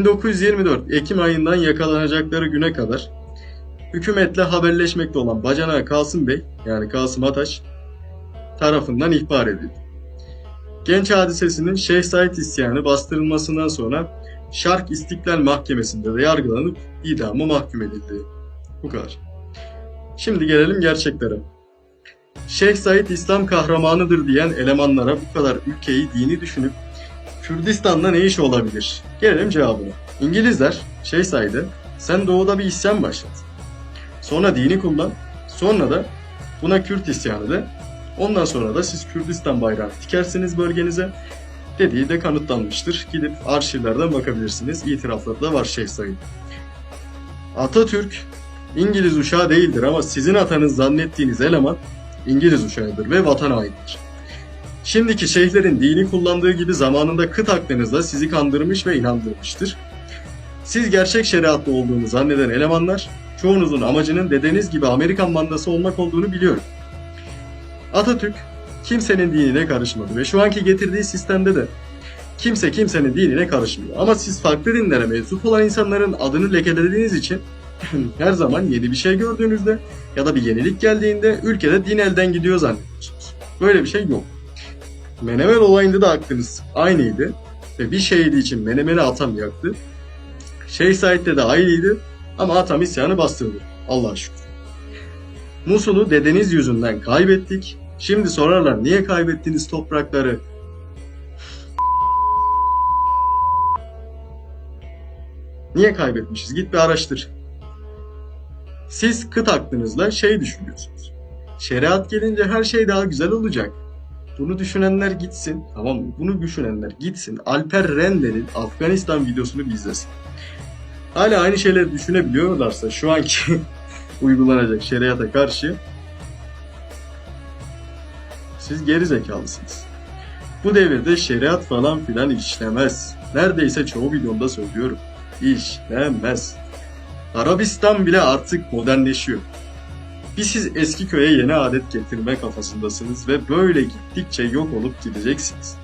1924 Ekim ayından yakalanacakları güne kadar hükümetle haberleşmekte olan Bacana Kasım Bey yani Kasım Ataş tarafından ihbar edildi. Genç hadisesinin Şeyh Said isyanı bastırılmasından sonra Şark İstiklal Mahkemesi'nde de yargılanıp idama mahkum edildi. Bu kadar. Şimdi gelelim gerçeklere. Şeyh Said İslam kahramanıdır diyen elemanlara bu kadar ülkeyi dini düşünüp Kürdistan'da ne iş olabilir? Gelelim cevabına. İngilizler Şeyh Said'e sen doğuda bir isyan başlat. Sonra dini kullan. Sonra da buna Kürt isyanı de. Ondan sonra da siz Kürdistan bayrağı dikersiniz bölgenize. Dediği de kanıtlanmıştır. Gidip arşivlerden bakabilirsiniz. İtirafları da var Şeyh Said. Atatürk İngiliz uşağı değildir ama sizin atanız zannettiğiniz eleman İngiliz uşağıdır ve vatan hainidir. Şimdiki şeyhlerin dini kullandığı gibi zamanında kıt aklınızla sizi kandırmış ve inandırmıştır. Siz gerçek şeriatlı olduğunu zanneden elemanlar, çoğunuzun amacının dedeniz gibi Amerikan mandası olmak olduğunu biliyorum. Atatürk kimsenin dinine karışmadı ve şu anki getirdiği sistemde de kimse kimsenin dinine karışmıyor. Ama siz farklı dinlere mensup olan insanların adını lekelediğiniz için her zaman yeni bir şey gördüğünüzde ya da bir yenilik geldiğinde ülkede din elden gidiyor zannediyorsunuz. Böyle bir şey yok. Menemen olayında da aklınız aynıydı. Ve bir şehidi için Menemen'i atam yaktı. Şeyh Said'de de aynıydı. Ama atam isyanı bastırdı. Allah'a şükür. Musul'u dedeniz yüzünden kaybettik. Şimdi sorarlar niye kaybettiniz toprakları? Niye kaybetmişiz? Git bir araştır. Siz kıt aklınızla şey düşünüyorsunuz. Şeriat gelince her şey daha güzel olacak. Bunu düşünenler gitsin, tamam mı? Bunu düşünenler gitsin. Alper Rende'nin Afganistan videosunu bir izlesin. Hala aynı şeyleri düşünebiliyorlarsa şu anki uygulanacak şeriata karşı siz geri zekalısınız. Bu devirde şeriat falan filan işlemez. Neredeyse çoğu videomda söylüyorum. İşlemez. Arabistan bile artık modernleşiyor. Bir siz eski köye yeni adet getirme kafasındasınız ve böyle gittikçe yok olup gideceksiniz.